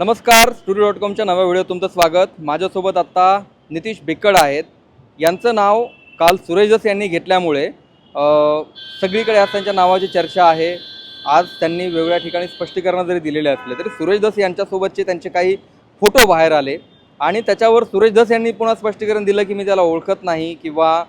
नमस्कार studio dot कॉमच्या नव्या व्हिडिओ तुमचं स्वागत. माझ्यासोबत आत्ता नितीश बेकड आहेत. यांचं नाव काल सुरेश यांनी घेतल्यामुळे सगळीकडे आज त्यांच्या नावाची चर्चा आहे. आज त्यांनी वेगवेगळ्या ठिकाणी स्पष्टीकरण जरी दिलेले असले तरी सुरेश दस यांच्यासोबतचे त्यांचे काही फोटो बाहेर आले. आणि त्याच्यावर सुरेश दस यांनी पुन्हा स्पष्टीकरण दिलं की मी त्याला ओळखत नाही किंवा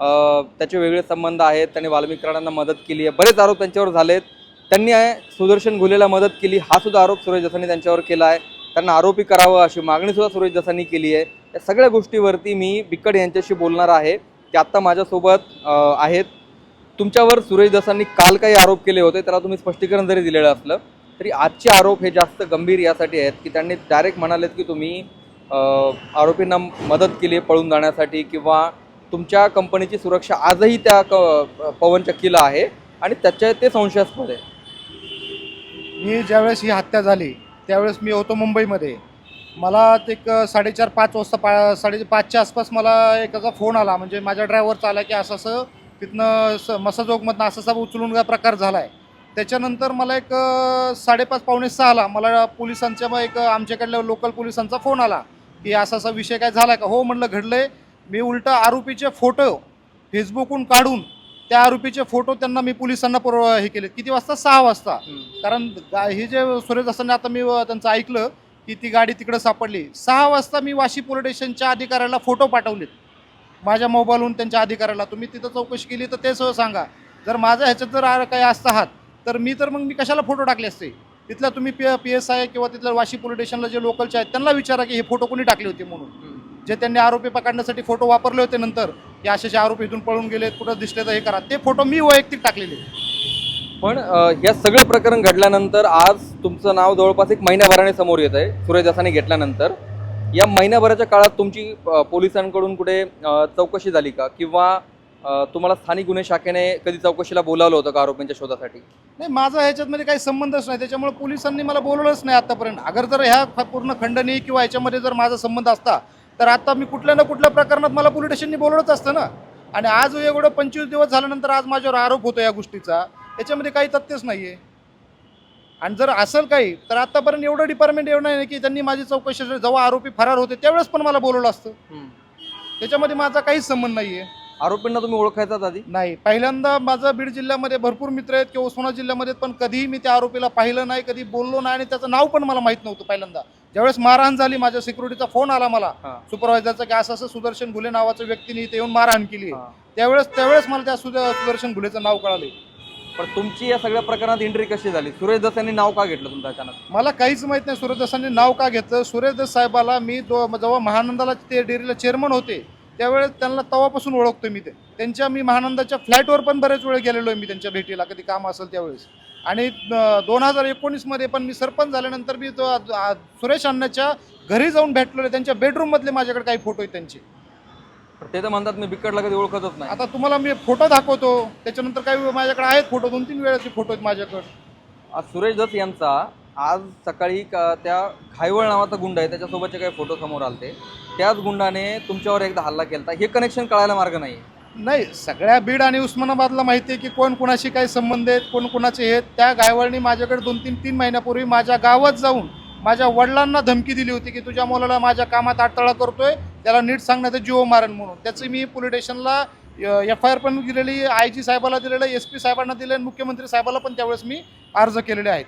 त्याचे वेगळे संबंध आहेत त्यांनी वाल्मिकराणांना मदत केली आहे. बरेच आरोप त्यांच्यावर झालेत. त्यांनी आहे, सुदर्शन घुलेला मदत केली. हा सुद्धा आरोप सुरेश जसांनी त्यांच्यावर केला आहे. त्यांना आरोपी करावं अशी मागणी सुद्धा सुरेश दसांनी केली आहे. या सगळ्या गोष्टीवरती मी बिकट यांच्याशी बोलणार आहे. ते आत्ता माझ्यासोबत आहेत. तुमच्यावर सुरेश दसांनी काल काही आरोप केले होते त्याला तुम्ही स्पष्टीकरण जरी दिलेलं असलं तरी आजचे आरोप हे जास्त गंभीर यासाठी आहेत की त्यांनी डायरेक्ट म्हणालेत की तुम्ही आरोपींना मदत केली आहे पळून जाण्यासाठी किंवा तुमच्या कंपनीची सुरक्षा आजही त्या क पवन चक्कीला आहे आणि त्याच्या ते संशयास्पद आहे. मी ज्यावेळेस ही हत्या झाली त्यावेळेस मी होतो मुंबईमध्ये. मला ते एक साडेचार पाच वाजता पा साडे पाचच्या आसपास मला एकाचा फोन आला म्हणजे माझ्या ड्रायव्हरचा आला की असं असं तिथनं स मसाजोगमधनं असं असा उचलून का प्रकार झाला आहे त्याच्यानंतर मला एक साडेपाच पावणे सहाला मला पोलिसांच्या मग एक आमच्याकडल्या लोकल पोलिसांचा फोन आला की असा असा विषय काय झाला का? हो म्हटलं घडलं आहे मी उलटं आरोपीचे फोटो फेसबुकहून काढून त्या आरोपीचे फोटो त्यांना मी पोलिसांना पुरव हे केले. किती वाजता? सहा वाजता. कारण गा- हे जे सुरेश असताना आता मी अ, त्यांचं ऐकलं की ती गाडी तिकडं सापडली. सहा वाजता मी वाशी पोलीस स्टेशनच्या अधिकाऱ्याला फोटो पाठवलेत. माझ्या मोबाईलहून त्यांच्या अधिकाऱ्याला. तुम्ही तिथं चौकशी केली तर ते सह सांगा. जर माझ्या ह्याच्यात जर आ- काही असता आहात तर मी तर मग मी कशाला फोटो टाकले असते? तिथल्या तुम्ही पी पी एस आय किंवा तिथल्या वाशी पोलीस स्टेशनला जे लोकलचे आहेत त्यांना विचारा की हे फोटो कोणी टाकले होते म्हणून. जे त्यांनी आरोपी पकडण्यासाठी फोटो वापरले होते नंतर की असे असे आरोपी इथून पळून गेलेत कुठं दिसले तर हे करा. ते फोटो मी वैयक्तिक टाकलेले पण या सगळं प्रकरण घडल्यानंतर आज तुमचं नाव जवळपास एक महिन्याभराने समोर येत आहे सुरेश दसाने घेतल्यानंतर. या महिन्याभराच्या काळात तुमची पोलिसांकडून कुठे चौकशी झाली का? किंवा तुम्हाला स्थानिक गुन्हे शाखेने कधी चौकशीला बोलावलं होतं का आरोपींच्या शोधासाठी? नाही माझा ह्याच्यातमध्ये काही संबंधच नाही. त्याच्यामुळे पोलिसांनी मला बोलवलंच नाही आतापर्यंत. अगर जर ह्या पूर्ण खंडणी किंवा ह्याच्यामध्ये जर माझा संबंध असता तर आता मी कुठल्या ना कुठल्या प्रकरणात मला पोलीस स्टेशननी बोलवलंच असतं ना. आणि आज एवढं पंचवीस दिवस झाल्यानंतर आज माझ्यावर आरोप होतो या गोष्टीचा. याच्यामध्ये काही तथ्यच नाही आहे आणि जर असेल काही तर आतापर्यंत एवढं डिपार्टमेंट एवढं नाही की त्यांनी माझी चौकशी जेव्हा आरोपी फरार होते त्यावेळेस पण मला बोलवलं असतं. त्याच्यामध्ये माझा काहीच संबंध नाही आहे आरोपींना तुम्ही ओळखायचाच आधी? नाही पहिल्यांदा माझा बीड जिल्ह्यामध्ये भरपूर मित्र आहेत किंवा उस्मानाबाद जिल्ह्यामध्ये पण कधीही मी त्या आरोपीला पाहिलं नाही कधी बोललो नाही आणि त्याचं नाव पण मला माहीत नव्हतं पहिल्यांदा. ज्यावेळेस मारहाण झाली माझ्या सिक्युरिटीचा फोन आला मला. सुपरवायझरचा की असं असं सुदर्शन घुले नावाच्या व्यक्तीने इथे येऊन मारहाण केली. त्यावेळेस त्यावेळेस मला त्या सुद- सुदर्शन घुलेचं नाव कळाले. पण तुमची या सगळ्या प्रकरणात एंट्री कशी झाली? सुरेश दस यांनी नाव का घेतलं तुमचं अचानक? मला काहीच माहीत नाही सुरेशदासांनी नाव का घेतलं. सुरेशदास साहेबाला मी जेव्हा महानंदाला ते डेअरीला चेअरमन होते त्यावेळेस त्यांना तवापासून ओळखतो मी ते. त्यांच्या मी महानंदाच्या फ्लॅटवर पण बरेच वेळ गेलेलो आहे मी त्यांच्या भेटीला कधी काम असेल त्यावेळेस. आणि दोन हजार एकोणीसमध्ये पण मी सरपंच झाल्यानंतर मी तो सुरेश अण्णाच्या घरी जाऊन भेटलेलो आहे. त्यांच्या बेडरूममधले माझ्याकडे काही फोटो आहेत त्यांचे. पण ते तर म्हणतात मी बिकटला कधी ओळखतच नाही. आता तुम्हाला मी फोटो दाखवतो. त्याच्यानंतर काही माझ्याकडे आहेत फोटो दोन तीन वेळाचे फोटो आहेत माझ्याकडे. आज सुरेश दस यांचा आज सकाळी का- त्या खायवळ नावाचा गुंड आहे त्याच्यासोबतचे काही फोटो समोर आलते. त्याच गुंडाने तुमच्यावर एकदा हल्ला केला हे कनेक्शन कळायला मार्ग नाही नाही सगळ्या बीड आणि उस्मानाबादला माहिती आहे की कोण कुणाशी काय संबंध आहेत कोण कुणाचे आहेत. त्या गायवळणी माझ्याकडे दोन तीन तीन महिन्यापूर्वी माझ्या गावात जाऊन माझ्या वडिलांना धमकी दिली होती की तुझ्या मुलाला माझ्या कामात अडथळा करतोय त्याला नीट सांगण्याचं जीव मारण म्हणून. त्याची मी पोलीस स्टेशनला एफ आय आर पण दिलेली आय जी साहेबाला दिलेलं एस पी साहेबांना दिले मुख्यमंत्री साहेबाला पण त्यावेळेस मी अर्ज केलेले आहेत.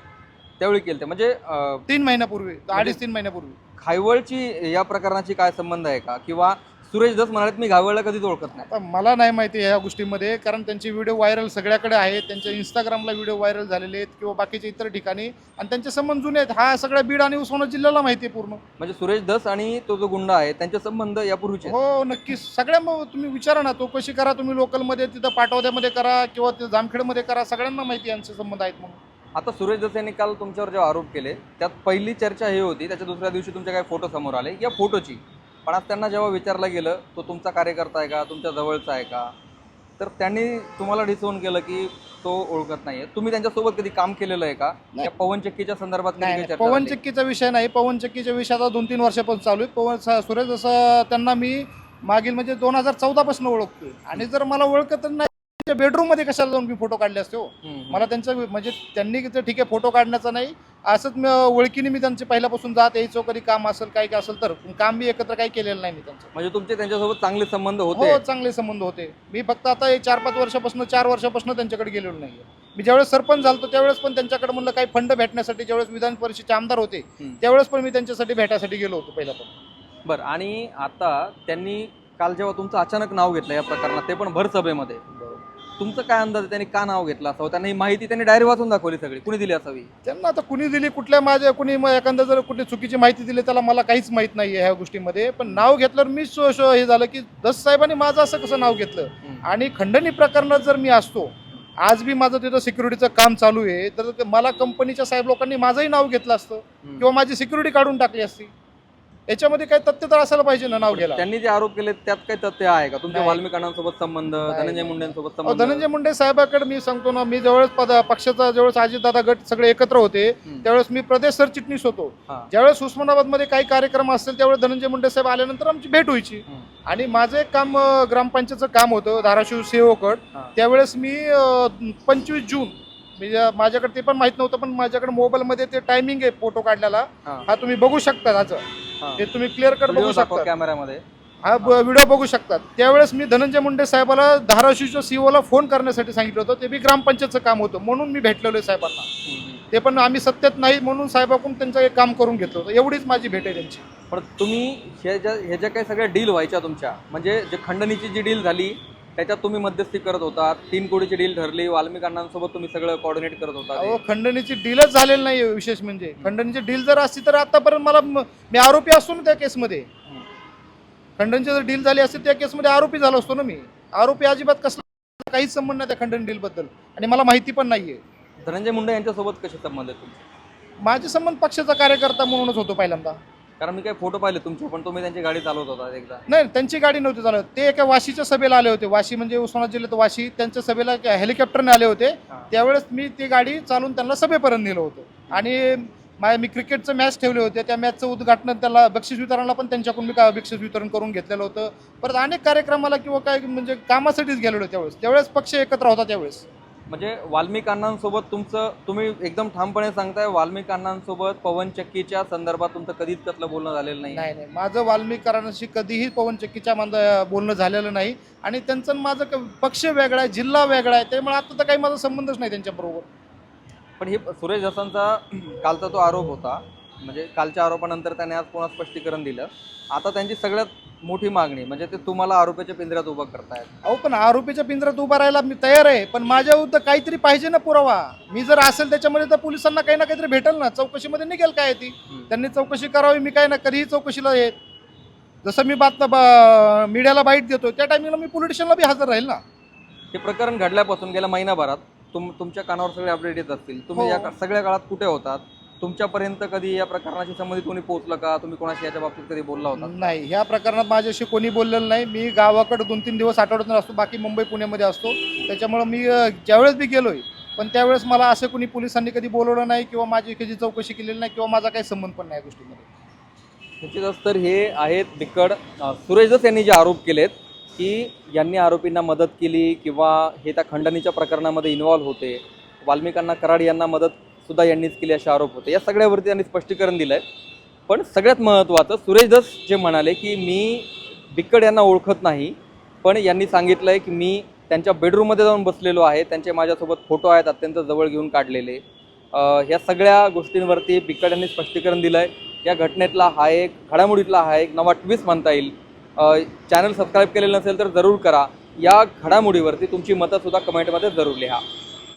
त्यावेळी केलं म्हणजे अं, तीन महिन्यापूर्वी अडीच तीन महिन्यापूर्वी. खायवळची या प्रकरणाची काय संबंध आहे का? किंवा सुरेश दस म्हणाले मी घायवळला कधीच ओळखत नाही. आता मला नाही माहिती ह्या गोष्टीमध्ये कारण त्यांचे व्हिडिओ व्हायरल सगळ्याकडे आहेत त्यांच्या इंस्टाग्रामला व्हिडिओ व्हायरल झालेले आहेत किंवा बाकीच्या इतर ठिकाणी. आणि त्यांचे संबंध जुने आहेत. हा सगळ्या बीड आणि उस्मानाबाद जिल्ह्याला माहिती आहे पूर्ण. म्हणजे सुरेश दस आणि तो जो गुंडा आहे त्यांचे संबंध यापूर्वीचे आहेत. हो नक्कीच सगळ्या मग तुम्ही विचारा ना. तो कशी करा तुम्ही लोकलमध्ये तिथं पाटवद्यामध्ये करा किंवा तिथं जामखेडमध्ये करा. सगळ्यांना माहिती आहे यांचे संबंध आहेत म्हणून. आता सुरेश दस यांनी काल तुमच्यावर जेव्हा आरोप केले त्यात पहिली चर्चा ही होती त्याच्या दुसऱ्या दिवशी तुमचे काही फोटो समोर आले या फोटोची. पण आज त्यांना जेव्हा विचारलं गेलं तो तुमचा कार्यकर्ता आहे का तुमच्या जवळचा आहे का? तर त्यांनी तुम्हाला डिसोन केलं की तो ओळखत नाहीये. तुम्ही त्यांच्यासोबत कधी काम केलेलं आहे का? नाही. या पवन चक्कीच्या संदर्भात कधी नाही काही नाही, चर्चा पवन झाली? चक्कीचा विषय नाही. पवन चक्कीच्या विषयाचा दोन तीन वर्षापासून चालू आहे. पवन स- सुरेश जसं त्यांना मी मागील म्हणजे दोन हजार चौदा पासून ओळखतोय. आणि जर मला ओळखत नाही. त्यांच्या बेडरूममध्ये कशाला जाऊन मी फोटो काढले असते हो. मला त्यांचं म्हणजे त्यांनी ठीक आहे फोटो काढण्याचा नाही. असंच मी ओळखीने मी त्यांचे पहिल्यापासून जात यायचो कधी काम असेल काय काय असेल तर काम मी एकत्र काही केलेलं नाही मी त्यांचं. म्हणजे तुमचे त्यांच्यासोबत चांगले संबंध हो होते? चांगले संबंध होते. मी फक्त आता एक चार पाच वर्षापासून चार वर्षापासून त्यांच्याकडे गेलेलो नाही मी ज्यावेळेस सरपंच झालतो त्यावेळेस पण त्यांच्याकडे म्हणलं काही फंड भेटण्यासाठी ज्यावेळेस विधान परिषदेचे आमदार होते. त्यावेळेस पण मी त्यांच्यासाठी भेटायसाठी गेलो होतो पहिला पण बरं आणि आता त्यांनी काल जेव्हा तुमचं अचानक नाव घेतलं या प्रकरणात ते पण भर सभेमध्ये तुमचं काय अंदाज आहे? त्यांनी का नाव घेतलं असावं? त्यांनी ही माहिती त्यांनी डायरी वाचून दाखवली सगळी. कुणी दिली असावी? त्यांना आता कुणी दिली? कुठल्या माझ्या कुणी मग एखादा जर कुठली चुकीची माहिती दिली त्याला मला काहीच माहीत नाही ह्या गोष्टीमध्ये. पण नाव घेतल्यावर मी शो शो हे झालं की दस साहेबांनी माझं असं कसं नाव घेतलं? हम्म. आणि खंडणी प्रकरणात जर मी असतो आज बी माझं तिथं सिक्युरिटीचं काम चालू आहे तर ते मला कंपनीच्या साहेब लोकांनी माझंही नाव घेतलं असतं. हम्म. किंवा माझी सिक्युरिटी काढून टाकली असती. याच्यामध्ये काही तथ्य तर असायला पाहिजे ना नाव घ्यायला त्यांनी जे आरोप केले त्यात काही तथ्य आहे का तुमच्या नाही. वाल्मिक अण्णांसोबत संबंध धनंजय. मुंडेंसोबत अहो, संबंध धनंजय मुंडे साहेबाकडे मी सांगतो ना मी ज्यावेळेस पद पक्षाचा ज्यावेळेस अजितदादा गट सगळे एकत्र होते हम्म. त्यावेळेस मी प्रदेश सरचिटणीस होतो हा. ज्यावेळेस उस्मानाबादमध्ये काही कार्यक्रम असतील त्यावेळेस धनंजय मुंडे साहेब आल्यानंतर आमची भेट व्हायची हम्म. आणि माझं एक काम अं, ग्रामपंचायतचं काम होतं धाराशिव सेवकड हा. त्यावेळेस मी पंचवीस जून म्हणजे माझ्याकडे ते पण माहीत नव्हतं पण माझ्याकडे मोबाईलमध्ये ते टायमिंग आहे फोटो काढलेला हा. हा तुम्ही बघू शकता त्याचं. ते तुम्ही क्लिअर कट बघू शकता. कॅमेऱ्यामध्ये हा व्हिडिओ बघू शकतात त्यावेळेस मी धनंजय मुंडे साहेबाला धाराशिवच्या सीओला फोन करण्यासाठी सांगितलं होतं. ते बी ग्रामपंचायतचं काम होतं. म्हणून मी भेटलेलो आहे साहेबांना. ते पण आम्ही सत्यात नाही म्हणून साहेबाकडून त्यांचं एक काम करून घेतलं होतं. एवढीच माझी भेट आहे त्यांची. पण तुम्ही ह्या ज्या ह्या ज्या काही सगळ्या डील व्हायच्या तुमच्या म्हणजे जे खंडणीची जी डील झाली त्याच्यात तुम्ही मध्यस्थी करत होता तीन कोटीची डील ठरली वाल्मिक अण्णांसोबत तुम्ही सगळं कॉर्डिनेट करत होता अहो. खंडणीची डीलच झालेली नाही विशेष म्हणजे. खंडणीची डील जर असती तर आतापर्यंत मला म- मी आरोपी असतो ना त्या केसमध्ये. खंडणची जर डील झाली असती त्या केसमध्ये आरोपी झालो असतो ना मी. आरोपी अजिबात कसला काहीच संबंध नाही त्या खंडन डील बद्दल आणि मला माहिती पण नाहीये. धनंजय मुंडे यांच्यासोबत कसे संबंध आहेत तुमचे? माझे संबंध पक्षाचा कार्यकर्ता म्हणूनच होतो पहिल्यांदा. कारण मी काही फोटो पाहिले तुमचे पण तुम्ही त्यांची गाडी चालवत होता एकदा. नाही त्यांची गाडी नव्हती चालत ते एका वाशीच्या सभेला आले होते. वाशी म्हणजे उस्मानाबाद जिल्ह्यात वाशी त्यांच्या सभेला हेलिकॉप्टरने आले होते. त्यावेळेस मी ती गाडी चालून त्यांना सभेपर्यंत नेलं होतं. आणि मा मी क्रिकेटचं मॅच ठेवले होते. त्या मॅचचं उद्घाटन त्याला बक्षीस वितरणाला पण त्यांच्याकडून मी का बक्षीस वितरण करून घेतलेलं होतं. परत अनेक कार्यक्रमाला किंवा काय म्हणजे कामासाठीच गेलेलो त्यावेळेस. त्यावेळेस पक्ष एकत्र होता त्यावेळेस. म्हणजे वाल्मिक अण्णांसोबत तुमचं तुम्ही एकदम ठामपणे सांगताय वाल्मिक अण्णांसोबत पवन चक्कीच्या संदर्भात तुमचं कधीच कसलं बोलणं झालेलं नाही. नाही नाही. माझं वाल्मिकरांशी कधीही पवन चक्कीच्या मांद बोलणं झालेलं नाही. आणि त्यांचं माझं क- पक्ष वेगळा आहे जिल्हा वेगळा आहे त्यामुळे आता तर काही माझा संबंधच नाही त्यांच्याबरोबर पण हे सुरेश दसांचा कालचा तो आरोप होता. म्हणजे कालच्या आरोपानंतर त्याने आज पुन्हा स्पष्टीकरण दिलं. आता त्यांची सगळ्यात मोठी मागणी म्हणजे ते तुम्हाला आरोपीच्या पिंजऱ्यात उभं करतायत. अहो पण आरोपीच्या पिंजऱ्यात उभा राहायला मी तयार आहे पण माझ्या विरुद्ध काहीतरी पाहिजे ना पुरावा. मी जर असेल त्याच्यामध्ये तर पोलिसांना काही ना काहीतरी भेटेल ना. चौकशीमध्ये निघेल काय ती. त्यांनी चौकशी करावी मी काय ना कधीही चौकशीला येत जसं मी बात बा- मीडियाला बाईट देतो त्या टायमिंगला मी पोलीस स्टेशनला बी हजर राहील ना. हे प्रकरण घडल्यापासून गेल्या महिनाभरात तुम तुमच्या कानावर सगळे अपडेट येत असतील. तुम्ही हो. या का- सगळ्या काळात कुठे होतात? तुमच्यापर्यंत कधी या प्रकरणाशी संबंधित कोणी पोहोचलं का? तुम्ही कोणाशी याच्या बाबतीत कधी बोलला होता? नाही ह्या प्रकरणात माझ्याशी कोणी बोललेलं नाही. मी गावाकडे दोन तीन दिवस आठवड्यातून असतो बाकी मुंबई पुण्यामध्ये असतो. त्याच्यामुळं मी अं, ज्यावेळेस बी गेलोय पण त्यावेळेस मला असं कोणी पोलिसांनी कधी बोलवलं नाही किंवा माझी कधी चौकशी केलेली नाही किंवा माझा काही संबंध पण नाही या गोष्टीमध्ये. निश्चितच तर हे आहेत बिकड अ, सुरेश यांनी जे आरोप केलेत की यांनी आरोपींना मदत केली किंवा हे त्या खंडणीच्या प्रकरणामध्ये इन्व्हॉल्व्ह होते. वाल्मिकांना कराड यांना मदत सुद्धा यांनीच केली असे आरोप होते. या सगळ्यावरती त्यांनी स्पष्टीकरण दिलं आहे पण सगळ्यात महत्त्वाचं सुरेश दस जे म्हणाले की मी बिक्कड यांना ओळखत नाही पण यांनी सांगितलं आहे की मी त्यांच्या बेडरूममध्ये जाऊन बसलेलो आहे त्यांचे माझ्यासोबत फोटो आहेत अत्यंत जवळ घेऊन काढलेले. ह्या सगळ्या गोष्टींवरती बिक्कड यांनी स्पष्टीकरण दिलं आहे या घटनेतला हा एक घडामोडीतला हा एक नवा ट्विस्ट म्हणता येईल. चॅनल सबस्क्राईब केलेलं नसेल तर जरूर करा. या घडामोडीवरती तुमची मतंसुद्धा कमेंटमध्ये जरूर लिहा.